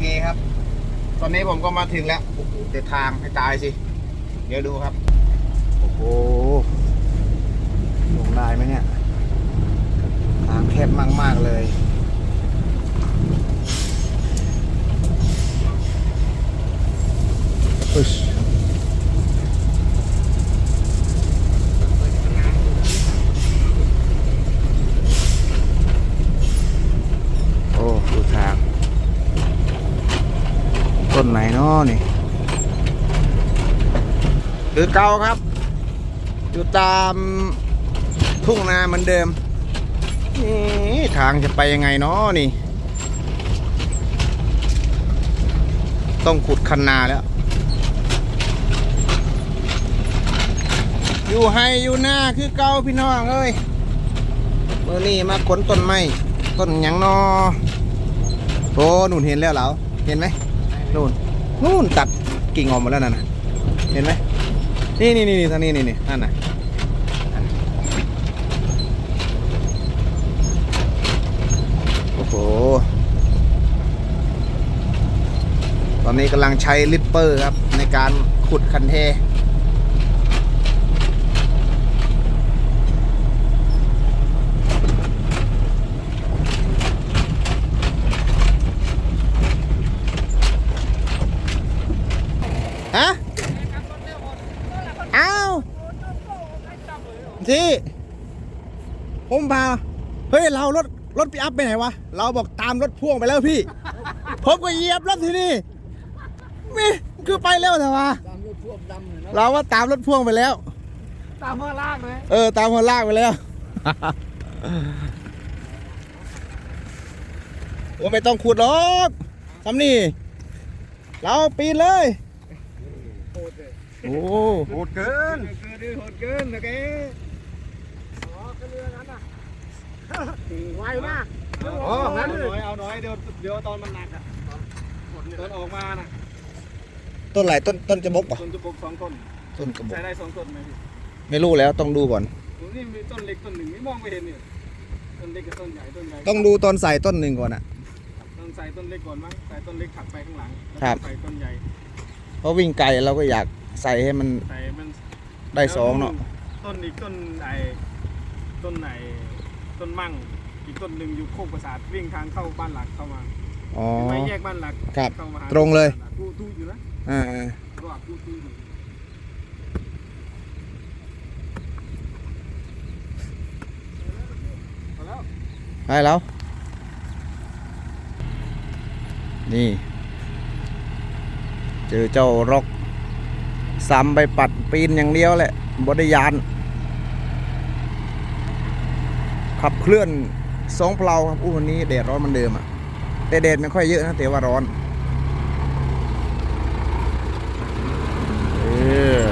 เคครับ ตอนนี้ผมก็มาถึงแล้วโอ้โหเดินทางให้ตายสิ เดี๋ยวดูครับ โอ้โหลงได้ไหมเนี่ย ทางแคบมาก ๆ เลยอึชโอ้ดูทาง ต้ นาะนี่คือเก่าครับ อยู่ตามทุ่งนาเหมือนเดิม นี่ทางจะไปยังไงเนาะนี่ ต้องขุดคันนาแล้ว อยู่ให้อยู่หน้าคือเก่าพี่น้องเอ้ยเมื่อนี้มาขนต้นไม้ต้นหยังนอโอ้หนุนเห็นแล้วเหรอเห็นไหมนู่น นู่นตัดกิ่งออกหมาแล้วนั่นนะเห็นไหมนี่นี่นี่ทางนี้นี่นี่นั่นน่ะนั่นน่ะโอ้โห ตอนนี้กำลังใช้ลิปเปอร์ครับ ในการขุดคันเท ฮะอ้าวที่ผมพาเฮ้ยเรารถรถปีอัพไปไหนวะ เราบอกตามรถพ่วงไปแล้วพี่ ผมก็เหยียบรถที่นี่มีคือไปแล้วแต่ว่าตามรถพ่วงดำเลยนะเราว่าตามรถพ่วงไปแล้ว ตามเมื่อลากเลยเออ ตามคนลากไปแล้วโอ้ไม่ต้องขุดหรอกทำนี่ เราปีนเลยโหดเลย โอ้โหดเกินเกินดิโหดเกินนะแกอ๋อก็เรือนั้นน่ะไวมากอ๋องั้งั้นนเลเลยยเอาน้อยเดี๋ยวเดี๋ยวตอนมันหนักอะตอนออกมาน่ะต้นไหนต้นต้นจะบกป่ะต้นจะปลูกสองต้นต้นกระบใช้กได้สองต้นไหมพี่ไม่รู้แล้วต้องดูก่อนโอ้นี่มีต้นเล็กต้นหนึ่งไม่มองไม่เห็นเนี่ยต้นเล็กกับต้นใหญ่ต้นใหญ่ต้องดูตอนใส่ต้นหนึ่งก่อนอะต้องใส่ต้นเล็กก่อนมั้งใส่ต้นเล็กถักไปข้างหลังแล้วครับใส่ต้นใหญ่เพราะวิ่งไกลเราก็อยาก ใส่ให้มันใส่มันได้สองเนาะต้นอีกต้นไอ้ต้นไหนต้นมั่ง อีกต้นหนึ่งอยู่โคกประสาทวิ่งทางเข้าบ้านหลักเข้ามาอ๋อไม่แยกบ้านหลักครับเข้ามาหาตรงเลยกูตู้อยู่นะอ่ารอดกูตู้อยู่พอแล้วๆได้แล้ว นี่ เจอเจ้าร็อก ซ้ำไปปัดปีนอย่างเดียวแหละบไดยาน ขับเคลื่อนสองเพลาครับอู้วันนี้แดดร้อนเหมันเดิมอะแต่แดดไม่ค่อยเยอะนะแต่ว่าร้อนเออ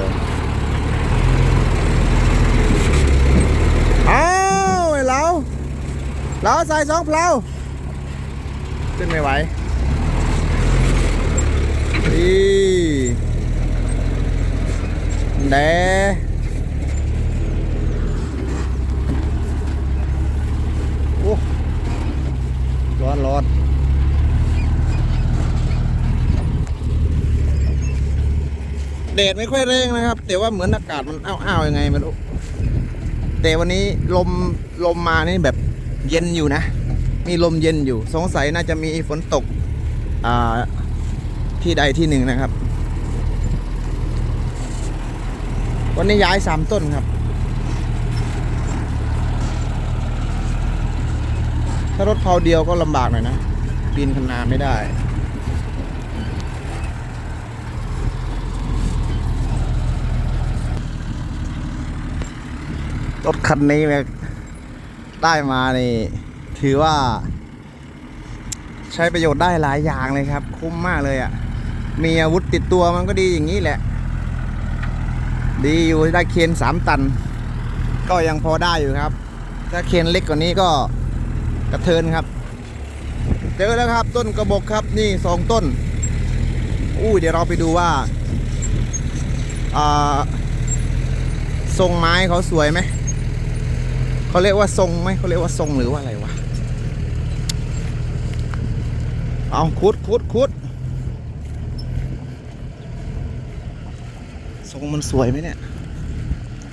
เอาไอ้เราเราใส่สองเพลาขึ้นไม่ไหวนี่ แดโอ้ร้อนร้อนแดดไม่ค่อยแรงนะครับ แต่ว่าเหมือนอากาศมันอ้าวๆยังไงไม่รู้แต่วันนี้ลมลมมานี่แบบเย็นอยู่นะ มีลมเย็นอยู่ สงสัยน่าจะมีฝนตกที่ใดที่หนึ่งนะครับ วันนี้ย้ายสามต้นครับ ถ้ารถเพาเดียวก็ลำบากหน่อยนะ ปีนคันนาไม่ได้รถคันนี้เนี่ยได้มานี่ถือว่า ใช้ประโยชน์ได้หลายอย่างเลยครับ คุ้มมากเลยอะ่ะ มีอาวุธติดตัวมันก็ดีอย่างนี้แหละ ดีอยู่ได้เคนสามตัน ก็ยังพอได้อยู่ครับ ถ้าเคนเล็กกว่านี้ก็กระเทินครับ เจอแล้วครับต้นกระบอกครับนี่สองต้นอู้เดี๋ยวเราไปดูว่าอ่าทรงไม้เขาสวยไหมเขาเรียกว่าทรงไหมเขาเรียกว่าทรงหรือว่าอะไรวะเอาคุดคุดคุด รงมันสวยไหมเนี่ย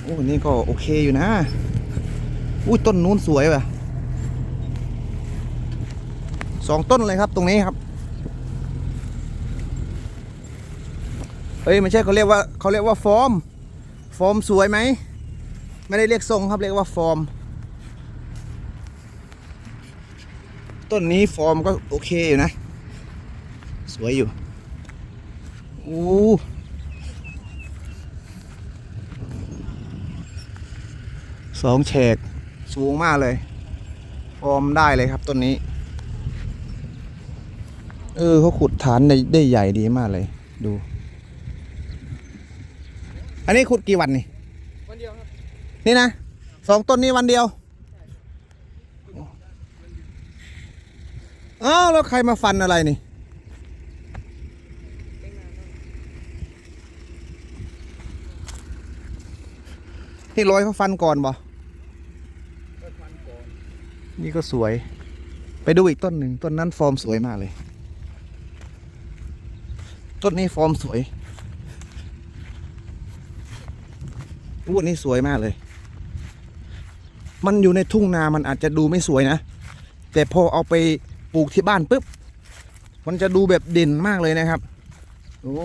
โอ้นี่ก็โอเคอยู่นะอุ้ยต้นนู้นสวยว่ะสองต้นเลยครับตรงนี้ครับเอ้ยไม่ใช่เขาเรียกว่าเขาเรียกว่าฟอร์ม ฟอร์มสวยไหมไม่ได้เรียกทรงครับเรียกว่าฟอร์ม ต้นนี้ฟอร์มก็โอเคอยู่นะ สวยอยู่อู้ สองแฉกสูงมากเลย ฟอร์มได้เลยครับต้นนี้ เออเขาขุดฐานได้ได้ใหญ่ดีมากเลย ดู อันนี้ขุดกี่วันนี่ วันเดียวครับ นี่นะสองต้นนี้วันเดียวอ้าวแล้วใครมาฟันอะไรนี่ที่ร้อยเขาฟันก่อนบ่ก็ฟันก่อน นี่ก็สวย ไปดูอีกต้นหนึ่งต้นนั้นฟอร์มสวยมากเลย ต้นนี้ฟอร์มสวยอู้อันนี้สวยมากเลย มันอยู่ในทุ่งนา มันอาจจะดูไม่สวยนะ แต่พอเอาไปปลูกที่บ้านปุ๊บ มันจะดูแบบเด่นมากเลยนะครับ โอ้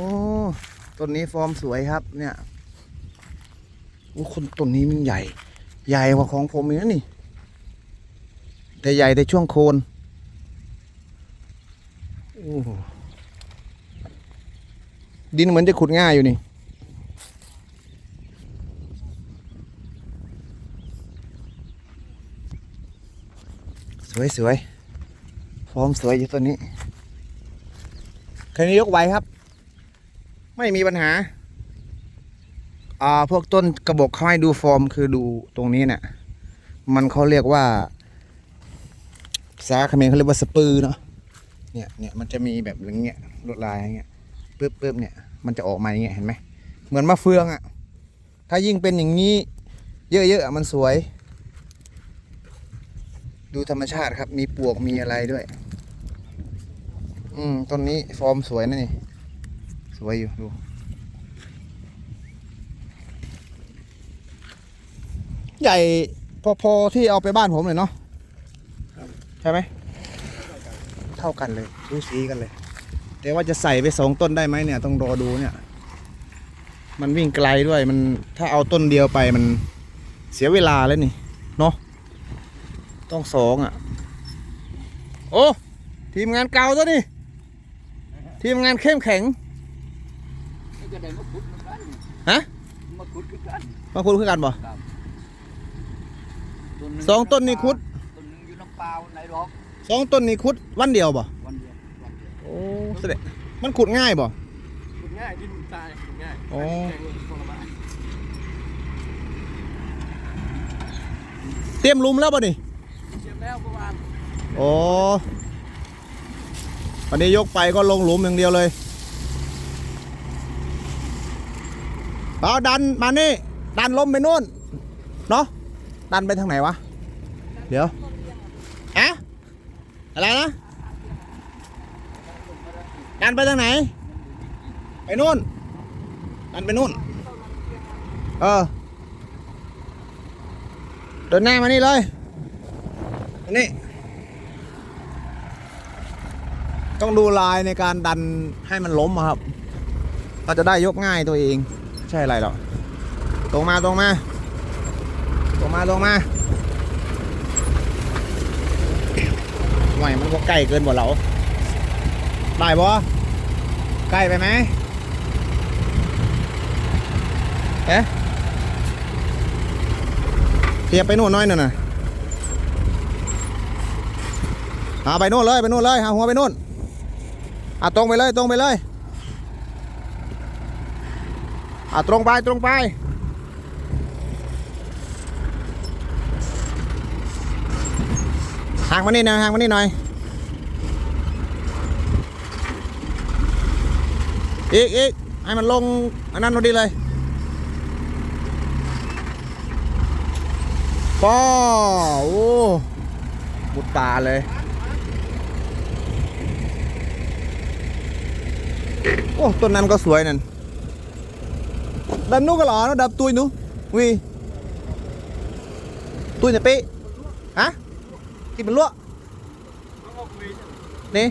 ต้นนี้ฟอร์มสวยครับ เนี่ย โอ้ คนต้นนี้มันใหญ่ ใหญ่กว่าของผมอีกนะนี่ แต่ใหญ่ในช่วงโคนดินเหมือนจะขุดง่ายอยู่นี่ สวยสวยฟอร์มสวยอยู่ตัวนี้คันนี้ยกไหวครับ ไม่มีปัญหา อ่า พวกต้นกระบอกเขาให้ดูฟอร์มคือดูตรงนี้เนี่ยมันเขาเรียกว่า ภาษาเมรเขาเรียกว่าสปือเนาะเนี่ยเนี่ยมันจะมีแบบอย่างเงี้ยลวดลายอย่างเงี้ยปึ๊บปึ๊บเนี่ยมันจะออกมาอย่างเงี้ยเห็นไหมเหมือนมะเฟืองอะ่ะถ้ายิ่งเป็นอย่างนี้ เยอะๆอะมันสวย ดูธรรมชาติครับ มีปวกมีอะไรด้วย อืมต้นนี้ฟอร์มสวยนะนี่ สวยอยู่ดูใหญ่พอๆที่เอาไปบ้านผมเลยเนาะ ใช่ไหมเท่ากันเลยสูสีกันเลย แต่ว่าจะใส่ไปสองต้นได้ไหมเนี่ย ต้องรอดูเนี่ย มันวิ่งไกลด้วยมันถ้าเอาต้นเดียวไปมันเสียเวลาแล้วนี่เนาะต้องสองอะ โอ้ทีมงานเก่าตัวนี่ทีมงานเข้มแข็งนี่ก็ได้มาขุดเหมือนกันฮะมาขุดคือกันมาคุยคือกันบ่สองต้นนี่ขุด ปล่าไหนหรอกสองต้นนี้คุดวันเดียวบ่วันเดียววันเดียวโอ้แสดงมันขุดง่ายบ่ ขุดง่ายดินทรายขุดง่ายอ๋อแข็งเลยคนละบ้านเตรียมหลุมแล้วบ่นี่เชื่อมแล้วเมื่อวานโอ้วันนี้ยกไปก็ลงหลุมอย่างเดียวเลยเอาดันมานี่ดันล้มไปนู่นเนาะดันไปทางไหนวะ เดี๋ยวอะ อะไรนะดันไปทางไหน ไปนู่นดันไปนู่น เออเดินหน้ามานี่เลยนี่ต้องดูลายในการดันให้มันล้มครับ ก็จะได้ยกง่ายตัวเอง ใช่อะไรหรอตรงมาตรงมา ตรงมาตรงมา หน่อยมันก็ใกล้เกินบ่เราได้บ่ใกล้ไปไหมเอ๊ะเทียบไปนู่นน้อยหน่อยน่ะเอาไปนู่นเลยไปนู่นเลยหาหัวไปนู่นอะตรงไปเลยตรงไปเลยอะตรงไปตรงไปางมานี่หนะห่างมานี่หน่อย อีกอีกให้มันลงอันนั้นพอดีเลยป้อโอ้บุดตาเลย โอ้ต้นนั้นก็สวยนั่นดันนู้ก็หรอเนะดับตุยนู้วีตุยเนี่ยเป๊ะฮะ ที่มันลวกเอาออกไปนี่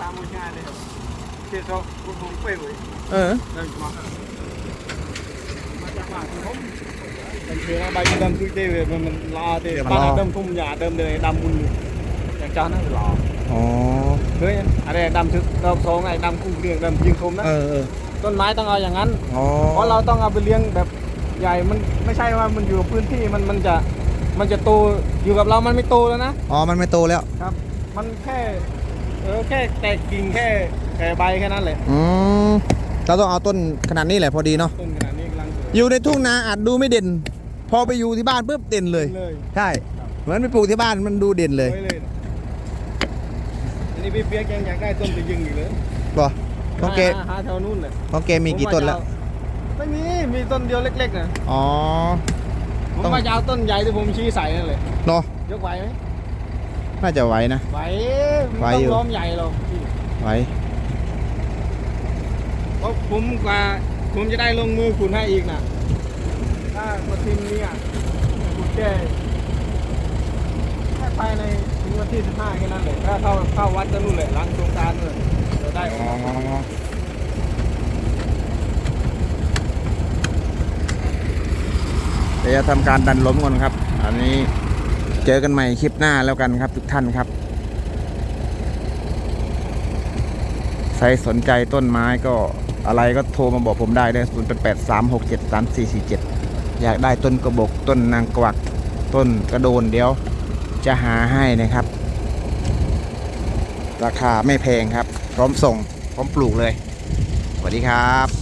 ตามมือง่ายเลยครับเจ๊ชอบคุณผมเป้เลยเออเดินมามาจากบ้านผมเป็นเชื้อใบดำคือเจ๊เวมันมันลาเจ๊บ้านดำทุ่มหยาเดิมเลยดำมุนอย่างจ้านั่นหล่ออ๋อเฮ้ยอะไรดำชุดดำสองไอ้ดำกุ้งเรียงดำยิงคมนะเออเออต้นไม้ต้องเอาอย่างนั้นอ๋อเพราะเราต้องเอาไปเลี้ยงแบบ ใหญ่มันไม่ใช่ว่ามันอยู่กับพื้นที่มันมันจะมันจะโตอยู่กับเรามันไม่โตแล้วนะอ๋อ มันไม่โตแล้ว ครับ มันแค่เออแค่แตกกิ่งแค่แค่ใบแค่นั้นแหละอืมเราต้องเอาต้นขนาดนี้แหละพอดีเนาะต้นขนาดนี้กำลังสวยอยู่ในทุ่งนาอาจดูไม่เด่น พอไปอยู่ที่บ้านปุ๊บเด่นเลย เลยใช่เหมือนไปปลูกที่บ้านมันดูเด่นเลยสวยเลยอันนี้พี่เปียกยังอยากได้ต้นจะยิงอยู่เลยบ่ของเกหาหาแถวนู้นเลยของเกมีกี่ต้นแล้ว ไม่มี มีต้นเดียวเล็กๆนะอ๋อ ผมต้องว่าจะเอาต้นใหญ่ที่ผมชี้ใส่นั่นเลย เนาะยกไหวไหมน่าจะไหวนะ ไหวไหวไม่อยู่ต้องล้อมใหญ่หรอกพี่ไหวเพราะผมกว่าผมจะได้ลงมือขุดให้อีกนะถ้ามาทีมนี้อะขุดแค่แค่ภายในถึงวันที่15แค่นั้นเลยถ้าเข้าเข้าวัดก็นู่นเลยหลังโครงการเลยเดี๋ยวได้ออ๋ออก เดี๋ยวจะทำการดันล้มก่อนครับ อันนี้เจอกันใหม่คลิปหน้าแล้วกันครับทุกท่านครับ ใครสนใจต้นไม้ก็อะไรก็โทรมาบอกผมได้ได้ศูนย์แปดสามหกเจ็ดสามสี่สี่เจ็ดอยากได้ต้นกระบอกต้นนางกวักต้นกระโดนเดี๋ยวจะหาให้นะครับ ราคาไม่แพงครับ พร้อมส่ง พร้อมปลูกเลย สวัสดีครับ